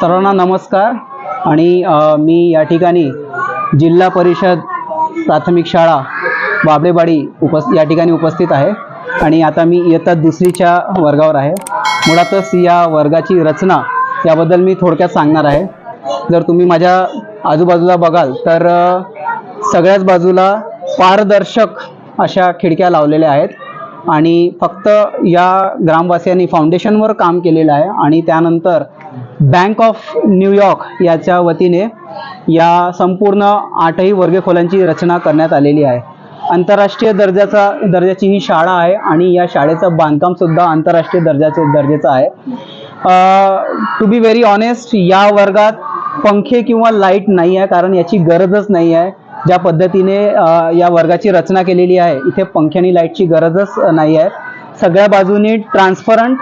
सर्वांना नमस्कार. आणि मी या ठिकाणी जिल्हा परिषद प्राथमिक शाळा बाबळेवाडी उपस् या ठिकाणी उपस्थित आहे. आणि आता मी इयत्ता दुसरीच्या वर्गावर आहे. मुळातच या वर्गाची रचना याबद्दल मी थोडक्यात सांगणार आहे. जर तुम्ही माझ्या आजूबाजूला बघाल तर सगळ्याच बाजूला पारदर्शक अशा खिडक्या लावलेल्या आहेत. आणि फक्त या ग्रामवासियांनी फाउंडेशनवर काम केलेलं आहे आणि त्यानंतर बँक ऑफ न्यूयॉर्क याच्या वतीने या संपूर्ण आठही वर्गखोल्यांची रचना करण्यात आलेली आहे. आंतरराष्ट्रीय दर्जाचा दर्जाची ही शाळा आहे आणि या शाळेचं बांधकामसुद्धा आंतरराष्ट्रीय दर्जाचे दर्जाचं आहे. टू बी व्हेरी ऑनेस्ट या वर्गात पंखे किंवा लाइट नाही आहे कारण याची गरजच नाही आहे ज्या पद्धतीने या वर्गाची रचना केलेली आहे इथे पंखे आणि लाईटची गरजच नाही आहे. सगळ्या बाजूनी ट्रान्सपरंट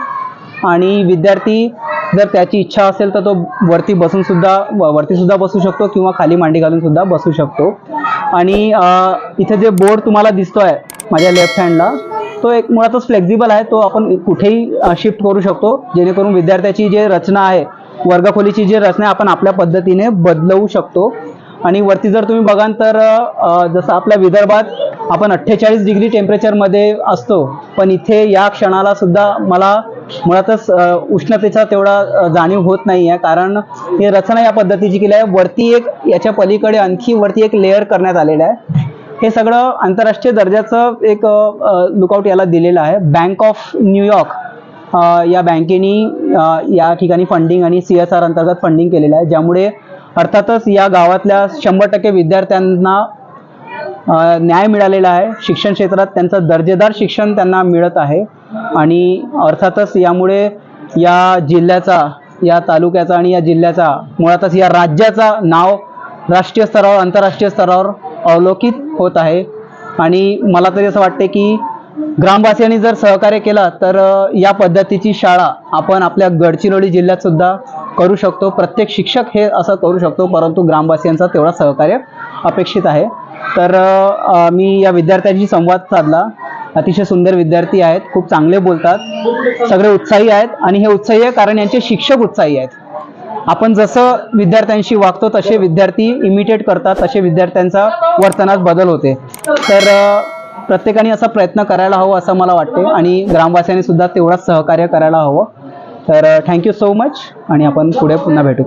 आणि विद्यार्थी जर त्याची इच्छा असेल तर तो वरती बसून सुद्धा व- वरती सुद्धा बसू शकतो किंवा खाली मांडी घालून सुद्धा बसू शकतो. आणि इथे जे बोर्ड तुम्हाला दिसतो आहे माझ्या लेफ्ट हँडला तो एक मुळातच फ्लेक्झिबल आहे. तो आपण कुठेही शिफ्ट करू शकतो. जेणेकरून विद्यार्थ्याची जे रचना आहे वर्गखोलीची जी रचना आपण आपल्या पद्धतीने बदलवू शकतो. आणि वरती जर तुम्ही बघाल तर जसं आपल्या विदर्भात आपण अठ्ठेचाळीस डिग्री टेम्परेचरमध्ये असतो पण इथे या क्षणाला सुद्धा मला मुळातच उष्णतेचा तेवढा जाणीव होत नाही आहे. कारण ही रचना या पद्धतीची केली आहे. वरती एक याच्या पलीकडे आणखी वरती एक लेअर करण्यात आलेलं आहे. हे सगळं आंतरराष्ट्रीय दर्जाचं एक लुकआउट याला दिलेलं आहे. बँक ऑफ न्यूयॉर्क या बँकेनी या ठिकाणी फंडिंग आणि सी एस आर अंतर्गत फंडिंग केलेलं आहे. ज्यामुळे अर्थातच या गावातल्या शंभर टक्के विद्यार्थ्यांना न्याय मिळालेला आहे. शिक्षण क्षेत्रात त्यांचं दर्जेदार शिक्षण त्यांना मिळत आहे. आणि अर्थातच यामुळे या जिल्ह्याचा या तालुक्याचा आणि या जिल्ह्याचा मुळातच या राज्याचा नाव राष्ट्रीय स्तरावर आंतरराष्ट्रीय स्तरावर अवलोकित होत आहे. आणि मला तरी असं वाटते की ग्रामवासियांनी जर सहकार्य केलं तर या पद्धतीची शाळा आपण आपल्या गडचिरोली जिल्ह्यात सुद्धा करू शकतो. प्रत्येक शिक्षक हे असं करू शकतो परंतु ग्रामवासियांचा तेवढा सहकार्य अपेक्षित आहे. तर मी या विद्यार्थ्यांशी संवाद साधला. अतिशय सुंदर विद्यार्थी आहेत खूप चांगले बोलतात. सगळे उत्साही आहेत आणि हे उत्साही आहे कारण यांचे शिक्षक उत्साही आहेत. आपण जसं विद्यार्थ्यांशी वागतो तसे विद्यार्थी इमिटेट करतात तसे विद्यार्थ्यांचा वर्तनात बदल होते. तर प्रत्येकाने असा प्रयत्न करायला हवा असं मला वाटते आणि ग्रामवासियांनी सुद्धा तेवढाच सहकार्य करायला हवं. तर थँक्यू सो मच आणि आपण पुढे पुन्हा भेटू.